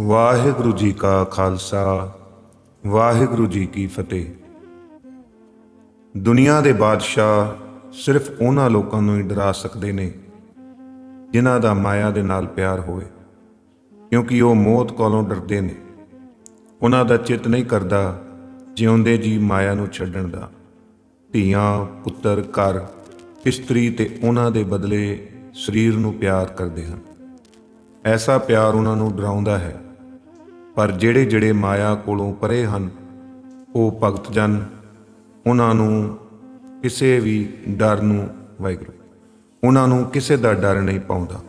ਵਾਹਿਗੁਰੂ ਜੀ ਕਾ ਖਾਲਸਾ, ਵਾਹਿਗੁਰੂ ਜੀ ਕੀ ਫਤਿਹ। ਦੁਨੀਆ ਦੇ ਬਾਦਸ਼ਾਹ ਸਿਰਫ ਉਹਨਾਂ ਲੋਕਾਂ ਨੂੰ ਹੀ ਡਰਾ ਸਕਦੇ ਨੇ, ਜਿਨ੍ਹਾਂ ਦਾ ਮਾਇਆ ਦੇ ਨਾਲ ਪਿਆਰ ਹੋਵੇ, ਕਿਉਂਕਿ ਉਹ ਮੌਤ ਕੋਲੋਂ ਡਰਦੇ ਨੇ। ਉਹਨਾਂ ਦਾ ਚਿੱਤ ਨਹੀਂ ਕਰਦਾ ਜਿਉਂਦੇ ਜੀ ਮਾਇਆ ਨੂੰ ਛੱਡਣ ਦਾ। ਧੀਆਂ, ਪੁੱਤਰ, ਘਰ, ਇਸਤਰੀ ਤੇ ਉਹਨਾਂ ਦੇ ਬਦਲੇ ਸਰੀਰ ਨੂੰ ਪਿਆਰ ਕਰਦੇ ਹਨ। ਐਸਾ ਪਿਆਰ ਉਹਨਾਂ ਨੂੰ ਡਰਾਉਂਦਾ ਹੈ। ਪਰ ਜਿਹੜੇ ਜਿਹੜੇ ਮਾਇਆ ਕੋਲੋਂ ਪਰੇ ਹਨ, ਉਹ ਭਗਤ ਜਨ, ਉਹਨਾਂ ਨੂੰ ਕਿਸੇ ਵੀ ਡਰ ਨੂੰ, ਵਾਹਿਗੁਰੂ, ਉਹਨਾਂ ਨੂੰ ਕਿਸੇ ਦਾ ਡਰ ਨਹੀਂ ਪਾਉਂਦਾ।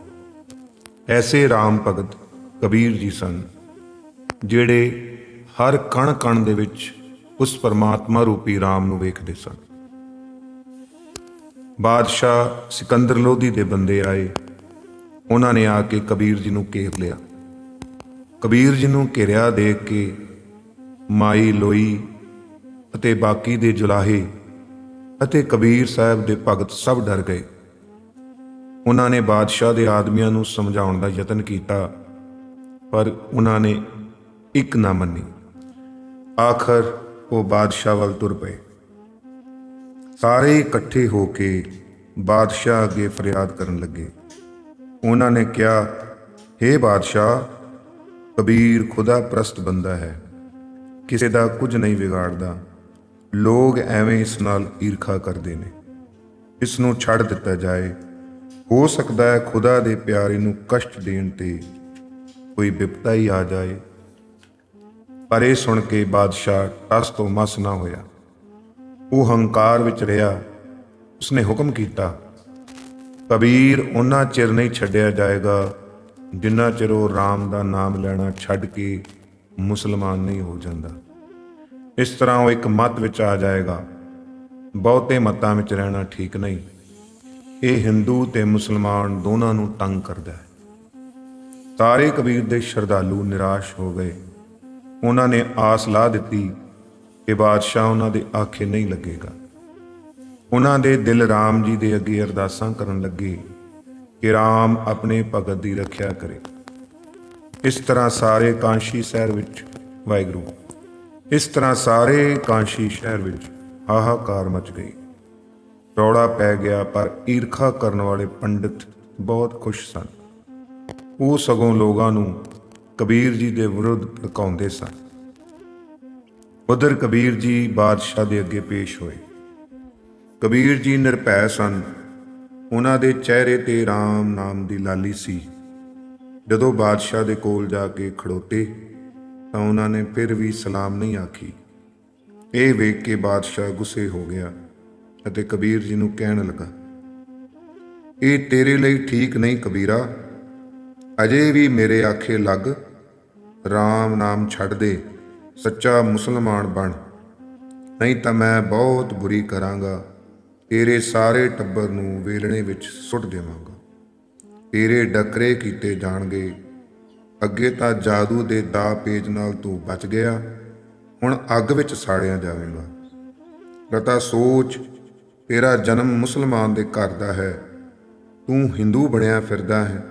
ਐਸੇ RAM ਭਗਤ ਕਬੀਰ ਜੀ ਸਨ, ਜਿਹੜੇ ਹਰ ਕਣ ਕਣ ਦੇ ਵਿੱਚ ਉਸ ਪਰਮਾਤਮਾ ਰੂਪੀ RAM ਨੂੰ ਵੇਖਦੇ ਸਨ। ਬਾਦਸ਼ਾਹ ਸਿਕੰਦਰ ਲੋਧੀ ਦੇ ਬੰਦੇ ਆਏ। ਉਹਨਾਂ ਨੇ ਆ ਕੇ ਕਬੀਰ ਜੀ ਨੂੰ ਘੇਰ ਲਿਆ। ਕਬੀਰ ਜੀ ਨੂੰ ਘੇਰਿਆ ਦੇਖ ਕੇ ਮਾਈ ਲੋਈ ਅਤੇ ਬਾਕੀ ਦੇ ਜੁਲਾਹੇ ਅਤੇ ਕਬੀਰ ਸਾਹਿਬ ਦੇ ਭਗਤ ਸਭ ਡਰ ਗਏ। ਉਹਨਾਂ ਨੇ ਬਾਦਸ਼ਾਹ ਦੇ ਆਦਮੀਆਂ ਨੂੰ ਸਮਝਾਉਣ ਦਾ ਯਤਨ ਕੀਤਾ, ਪਰ ਉਹਨਾਂ ਨੇ ਇੱਕ ਨਾ ਮੰਨੀ। ਆਖਰ ਉਹ ਬਾਦਸ਼ਾਹ ਵੱਲ ਤੁਰ ਪਏ। ਸਾਰੇ ਇਕੱਠੇ ਹੋ ਕੇ ਬਾਦਸ਼ਾਹ ਅੱਗੇ ਫਰਿਆਦ ਕਰਨ ਲੱਗੇ। ਉਹਨਾਂ ਨੇ ਕਿਹਾ हे ਬਾਦਸ਼ਾਹ, ਕਬੀਰ ਖੁਦਾ ਪ੍ਰਸਤ ਬੰਦਾ ਹੈ, ਕਿਸੇ ਦਾ ਕੁਝ ਨਹੀਂ ਵਿਗਾੜਦਾ। ਲੋਕ ਐਵੇਂ ਇਸ ਨਾਲ ਈਰਖਾ ਕਰਦੇ ਨੇ। ਇਸ ਨੂੰ ਛੱਡ ਦਿੱਤਾ ਜਾਏ। ਹੋ ਸਕਦਾ ਹੈ ਖੁਦਾ ਦੇ ਪਿਆਰੇ ਨੂੰ ਕਸ਼ਟ ਦੇਣ ਤੇ ਕੋਈ ਵਿਪਤਾ ਹੀ ਆ ਜਾਏ। ਪਰ ਇਹ ਸੁਣ ਕੇ ਬਾਦਸ਼ਾਹ ਟਸ ਤੋਂ ਮਸ ਨਾ ਹੋਇਆ। ਉਹ ਹੰਕਾਰ ਵਿੱਚ ਰਿਹਾ। ਉਸਨੇ ਹੁਕਮ ਕੀਤਾ ਕਬੀਰ ਉਹਨਾਂ ਚਿਰ ਨਹੀਂ ਛੱਡਿਆ ਜਾਏਗਾ, ਜਿੰਨਾ ਚਿਰ ਉਹ RAM ਦਾ ਨਾਮ ਲੈਣਾ ਛੱਡ ਕੇ ਮੁਸਲਮਾਨ ਨਹੀਂ ਹੋ ਜਾਂਦਾ। ਇਸ ਤਰ੍ਹਾਂ ਉਹ ਇੱਕ ਮਤ ਵਿੱਚ ਆ ਜਾਏਗਾ, ਬਹੁਤੇ ਮਤਾਂ ਵਿੱਚ ਰਹਿਣਾ ਠੀਕ ਨਹੀਂ। ਇਹ ਹਿੰਦੂ ਤੇ ਮੁਸਲਮਾਨ ਦੋਨਾਂ ਨੂੰ ਤੰਗ ਕਰਦਾ ਹੈ। ਸਾਰੇ ਕਬੀਰ ਦੇ ਸ਼ਰਧਾਲੂ ਨਿਰਾਸ਼ ਹੋ ਗਏ। ਉਹਨਾਂ ਨੇ ਆਸ ਲਾ ਦਿੱਤੀ ਕਿ ਬਾਦਸ਼ਾਹ ਉਹਨਾਂ ਦੇ ਆਖੇ ਨਹੀਂ ਲੱਗੇਗਾ। ਉਹਨਾਂ ਦੇ ਦਿਲ RAM ਜੀ ਦੇ ਅੱਗੇ ਅਰਦਾਸਾਂ ਕਰਨ ਲੱਗੇ ਕਿ RAM ਆਪਣੇ ਭਗਤ ਦੀ ਰੱਖਿਆ ਕਰੇ। ਇਸ ਤਰ੍ਹਾਂ ਸਾਰੇ ਕਾਂਸ਼ੀ ਸ਼ਹਿਰ ਵਿੱਚ ਵਾਹਿਗੁਰੂ, ਇਸ ਤਰ੍ਹਾਂ ਸਾਰੇ ਕਾਂਸ਼ੀ ਸ਼ਹਿਰ ਵਿੱਚ ਹਾਹਾਕਾਰ ਮਚ ਗਈ। ਰੌਲਾ ਪੈ ਗਿਆ, ਪਰ ਈਰਖਾ ਕਰਨ ਵਾਲੇ ਪੰਡਿਤ ਬਹੁਤ ਖੁਸ਼ ਸਨ। ਉਹ ਸਗੋਂ ਲੋਕਾਂ ਨੂੰ ਕਬੀਰ ਜੀ ਦੇ ਵਿਰੁੱਧ ਭੜਕਾਉਂਦੇ ਸਨ। ਉਧਰ ਕਬੀਰ ਜੀ ਬਾਦਸ਼ਾਹ ਦੇ ਅੱਗੇ ਪੇਸ਼ ਹੋਏ। ਕਬੀਰ ਜੀ ਨਿਰਭੈ ਸਨ। ਉਹਨਾਂ ਦੇ ਚਿਹਰੇ ਤੇ RAM ਨਾਮ ਦੀ ਲਾਲੀ ਸੀ। ਜਦੋਂ ਬਾਦਸ਼ਾਹ ਦੇ ਕੋਲ ਜਾ ਕੇ ਖੜੋਤੇ, ਤਾਂ ਉਹਨਾਂ ਨੇ ਫਿਰ ਵੀ ਸਲਾਮ ਨਹੀਂ ਆਖੀ। ਇਹ ਵੇਖ ਕੇ ਬਾਦਸ਼ਾਹ ਗੁੱਸੇ ਹੋ ਗਿਆ ਅਤੇ ਕਬੀਰ ਜੀ ਨੂੰ ਕਹਿਣ ਲੱਗਾ, ਇਹ ਤੇਰੇ ਲਈ ਠੀਕ ਨਹੀਂ ਕਬੀਰਾ। ਅਜੇ ਵੀ ਮੇਰੇ ਆਖੇ ਲੱਗ RAM ਨਾਮ ਛੱਡ ਦੇ, ਸੱਚਾ ਮੁਸਲਮਾਨ ਬਣ। ਨਹੀਂ ਤਾਂ ਮੈਂ ਬਹੁਤ ਬੁਰੀ ਕਰਾਂਗਾ। ਤੇਰੇ ਸਾਰੇ ਟੱਬਰ ਨੂੰ ਵੇਲਣੇ ਵਿੱਚ ਸੁੱਟ ਦੇਵਾਂਗਾ। ਤੇਰੇ ਡਕਰੇ ਕੀਤੇ ਜਾਣਗੇ। ਅੱਗੇ ਤਾਂ ਜਾਦੂ ਦੇ ਦਾ ਪੇਜ ਨਾਲ ਤੂੰ ਬਚ ਗਿਆ। ਹੁਣ ਅੱਗ ਵਿੱਚ ਸਾੜਿਆ ਜਾਵੇਂਗਾ। ਰਤਾ ਸੋਚ, ਤੇਰਾ ਜਨਮ ਮੁਸਲਮਾਨ ਦੇ ਘਰ ਦਾ ਹੈ। ਤੂੰ ਹਿੰਦੂ ਬਣਿਆ ਫਿਰਦਾ ਹੈ।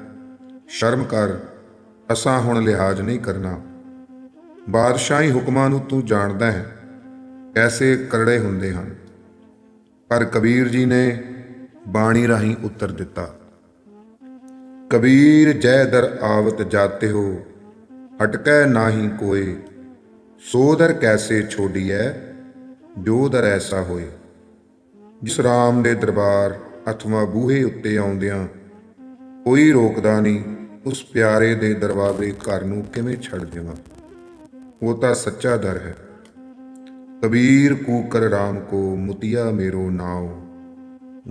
ਸ਼ਰਮ ਕਰ, ਅਸਾਂ ਹੁਣ ਲਿਹਾਜ਼ ਨਹੀਂ ਕਰਨਾ। ਬਾਦਸ਼ਾਹੀ ਹੁਕਮਾਂ ਨੂੰ ਤੂੰ ਜਾਣਦਾ ਹੈ। ਐਸੇ ਕਰੜੇ ਹੁੰਦੇ ਹਨ। ਪਰ ਕਬੀਰ ਜੀ ਨੇ ਬਾਣੀ ਰਾਹੀਂ ਉੱਤਰ ਦਿੱਤਾ, ਕਬੀਰ ਜੈ ਦਰ ਆਵਤ ਜਾਤੇ ਹੋ, ਹਟਕੈ ਨਾਹੀ ਕੋਏ ਸੋ ਦਰ ਕੈਸੇ ਛੋਡੀਐ ਜੋ ਦਰ ਐਸਾ ਹੋਏ। ਜਿਸ ਰਾਮ ਦੇ ਦਰਬਾਰ ਅਥਵਾ ਬੂਹੇ ਉੱਤੇ ਆਉਂਦਿਆਂ ਕੋਈ ਰੋਕਦਾ ਨਹੀਂ, ਉਸ ਪਿਆਰੇ ਦੇ ਦਰਵਾਜ਼ੇ ਘਰ ਨੂੰ ਕਿਵੇਂ ਛੱਡ ਦੇਵਾਂ? ਉਹ ਤਾਂ ਸੱਚਾ ਦਰ ਹੈ। ਕਬੀਰ ਕੂਕਰ ਰਾਮ ਕੋ ਮੁਤਿਆ ਮੇਰੋ ਨਾਉ।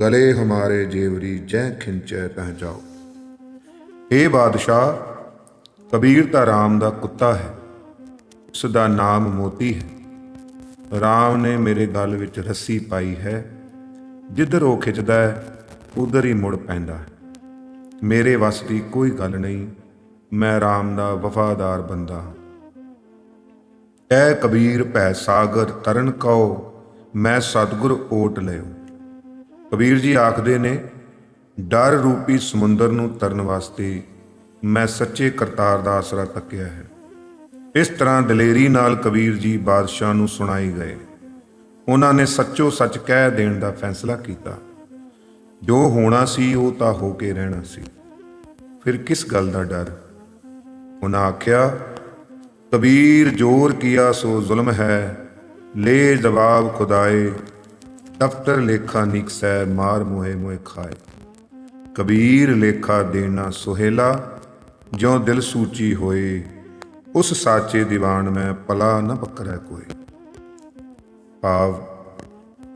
ਗਲੇ ਹਮਾਰੇ ਜੇਵਰੀ ਜੈ ਖਿੰਚੈ ਤਹ ਜਾਓ ਇਹ ਬਾਦਸ਼ਾਹ, ਕਬੀਰ ਤਾਂ ਰਾਮ ਦਾ ਕੁੱਤਾ ਹੈ, ਉਸ ਦਾ ਨਾਮ ਮੋਤੀ ਹੈ। ਰਾਮ ਨੇ ਮੇਰੇ ਗਲ ਵਿੱਚ ਰੱਸੀ ਪਾਈ ਹੈ, ਜਿੱਧਰ ਉਹ ਖਿੱਚਦਾ ਹੈ, ਉਧਰ ਹੀ ਮੁੜ ਪੈਂਦਾ ਹੈ। ਮੇਰੇ ਵੱਸ ਦੀ ਕੋਈ ਗੱਲ ਨਹੀਂ, ਮੈਂ ਰਾਮ ਦਾ ਵਫਾਦਾਰ ਬੰਦਾ ਹਾਂ। ਐ ਕਬੀਰ ਭੈ ਸਾਗਰ ਤਰਨ ਕਉ ਮੈਂ ਸਤਗੁਰ ਓਟ ਲਿਓ। ਕਬੀਰ ਜੀ ਆਖਦੇ ਨੇ, ਡਰ ਰੂਪੀ ਸਮੁੰਦਰ ਨੂੰ ਤਰਨ ਵਾਸਤੇ ਮੈਂ ਸੱਚੇ ਕਰਤਾਰ ਦਾ ਆਸਰਾ ਤੱਕਿਆ ਹੈ। ਇਸ ਤਰ੍ਹਾਂ ਦਲੇਰੀ ਨਾਲ ਕਬੀਰ ਜੀ ਬਾਦਸ਼ਾਹ ਨੂੰ ਸੁਣਾਈ ਗਏ। ਉਹਨਾਂ ਨੇ ਸੱਚੋ ਸੱਚ ਕਹਿ ਦੇਣ ਦਾ ਫੈਸਲਾ ਕੀਤਾ। ਜੋ ਹੋਣਾ ਸੀ, ਉਹ ਤਾਂ ਹੋ ਕੇ ਰਹਿਣਾ ਸੀ। ਫਿਰ ਕਿਸ ਗੱਲ ਦਾ ਡਰ? ਉਹਨਾਂ ਆਖਿਆ ਕਬੀਰ ਜੋਰ ਕੀਆ ਸੋ ਜ਼ੁਲਮ ਹੈ, ਲੈ ਜਵਾਬ ਖੁਦਾਏ, ਦਫਤਰ ਲੇਖਾ ਨਿਕਸੈ ਮਾਰ ਮੋਹੇ ਮੋਹਿ ਖਾਏ। ਕਬੀਰ ਲੇਖਾ ਦੇਣਾ ਸੁਹੇਲਾ, ਜਿਉ ਦਿਲ ਸੂਚੀ ਹੋਏ, ਉਸ ਸਾਚੇ ਦੀਵਾਨ ਮੈਂ ਪਲਾ ਨ ਪਕੜੈ ਕੋਈ ਭਾਵ,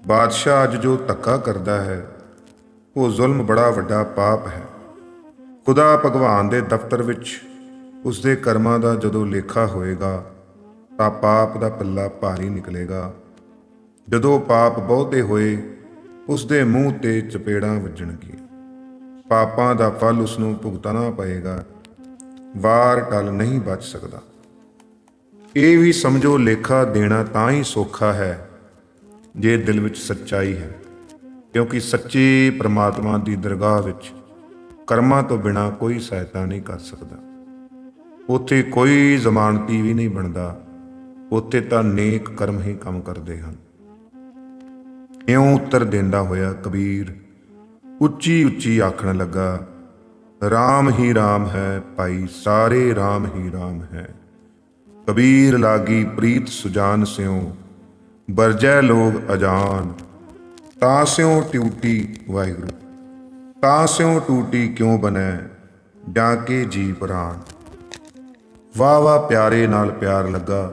ਬਾਦਸ਼ਾਹ ਅੱਜ ਜੋ ਧੱਕਾ ਕਰਦਾ ਹੈ, ਉਹ ਜ਼ੁਲਮ ਬੜਾ ਵੱਡਾ ਪਾਪ ਹੈ। ਖੁਦਾ ਭਗਵਾਨ ਦੇ ਦਫ਼ਤਰ ਵਿੱਚ ਉਸ ਦੇ ਕਰਮਾਂ ਦਾ ਜਦੋਂ ਲੇਖਾ ਹੋਏਗਾ, ਤਾਂ ਪਾਪ ਦਾ ਪੱਲਾ ਭਾਰੀ ਨਿਕਲੇਗਾ। ਜਦੋਂ ਪਾਪ ਬਹੁਤੇ ਹੋਏ ਉਸ ਦੇ ਮੂੰਹ ਤੇ ਚਪੇੜਾਂ ਵੱਜਣਗੀਆਂ। ਪਾਪਾਂ ਦਾ ਫਲ ਉਸ ਨੂੰ ਭੁਗਤਣਾ ਪਏਗਾ। ਵਾਰ ਟਲ ਨਹੀਂ ਬਚ ਸਕਦਾ। ਇਹ ਵੀ ਸਮਝੋ, ਲੇਖਾ ਦੇਣਾ ਤਾਂ ਹੀ ਸੌਖਾ ਹੈ, ਜੇ ਦਿਲ ਵਿੱਚ ਸੱਚਾਈ ਹੈ। ਕਿਉਂਕਿ ਸੱਚੇ ਪ੍ਰਮਾਤਮਾ ਦੀ ਦਰਗਾਹ ਵਿੱਚ ਕਰਮਾਂ ਤੋਂ ਬਿਨਾ ਕੋਈ ਸਹਾਇਤਾ ਨਹੀਂ ਕਰ ਸਕਦਾ। ਉੱਥੇ ਕੋਈ ਜ਼ਮਾਨਤੀ ਵੀ ਨਹੀਂ ਬਣਦਾ। ਉੱਥੇ ਤਾਂ ਨੇਕ ਕਰਮ ਹੀ ਕੰਮ ਕਰਦੇ ਹਨ। ਇਉਂ ਉੱਤਰ ਦਿੰਦਾ ਹੋਇਆ ਕਬੀਰ ਉੱਚੀ ਉੱਚੀ ਆਖਣ ਲੱਗਾ RAM ਹੀ RAM ਹੈ ਭਾਈ, ਸਾਰੇ RAM ਹੀ RAM ਹੈ। ਕਬੀਰ ਲਾਗੀ ਪ੍ਰੀਤ ਸੁਜਾਨ ਸਿਉ ਬਰਜੈ ਲੋਗ ਅਜਾਨ। ਤਾਂ ਸਿਉ ਟਿਊਟੀ ਵਾਹਿਗੁਰੂ, ਤਾਂ ਸਿਉ ਟੂਟੀ ਕਿਉਂ ਬਨੈ ਡਾਕੇ ਜੀ ਪ੍ਰਾਨ ਵਾਹ ਵਾਹ ਪਿਆਰੇ ਨਾਲ ਪਿਆਰ ਲੱਗਾ।